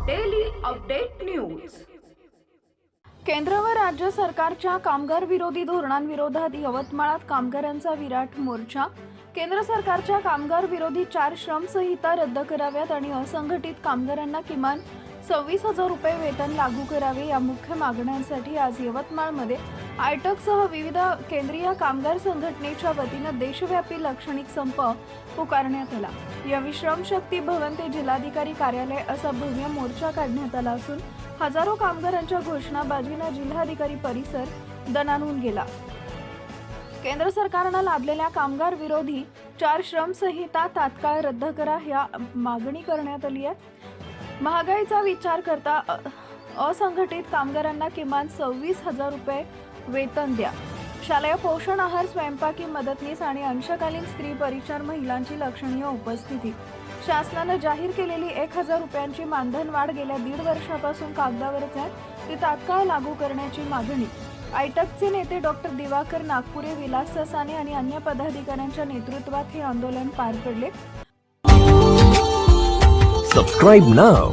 Update news केंद्र व राज्य सरकारच्या कामगार विरोधी धोरणांविरोधात यवतमाळात कामगारांचा विराट मोर्चा. केंद्र सरकारच्या कामगार विरोधी चार श्रम संहिता रद्द कराव्यात आणि असंघटित कामगारांना किमान सव्वीस हजार रुपये वेतन लागू करावे या मुख्य मागण्यांसाठी आज यवतमाळमध्ये आयटकसह विविध केंद्रीय कामगार संघटनेच्या वतीनं देशव्यापी लाक्षणिक संप पुकारण्यात आला. यावेळी श्रम शक्ती भवन ते जिल्हाधिकारी कार्यालय असा भव्य मोर्चा काढण्यात आला असून हजारो कामगारांच्या घोषणाबाजीनं जिल्हाधिकारी परिसर दणानून गेला. केंद्र सरकारनं लादलेल्या कामगार विरोधी चार श्रम संहिता तात्काळ रद्द करा ह्या मागणी करण्यात आली आहे. महागाईचा विचार करता असंघटित कामगारांना किमान सव्वीस हजार रुपये वेतन द्या. शालेय पोषण आहार स्वयंपाकी मदतनीस आणि अंशकालीन स्त्री परिचार महिलांची लक्षणीय उपस्थिती. शासनानं जाहीर केलेली एक हजार रुपयांची मानधन वाढ गेल्या दीड वर्षापासून कागदावरच आहे. ती तात्काळ लागू करण्याची मागणी. आयटकचे नेते डॉक्टर दिवाकर नागपुरे विलास ससाने आणि अन्य पदाधिकाऱ्यांच्या नेतृत्वात हे आंदोलन पार पडले. सबस्क्राईब नाव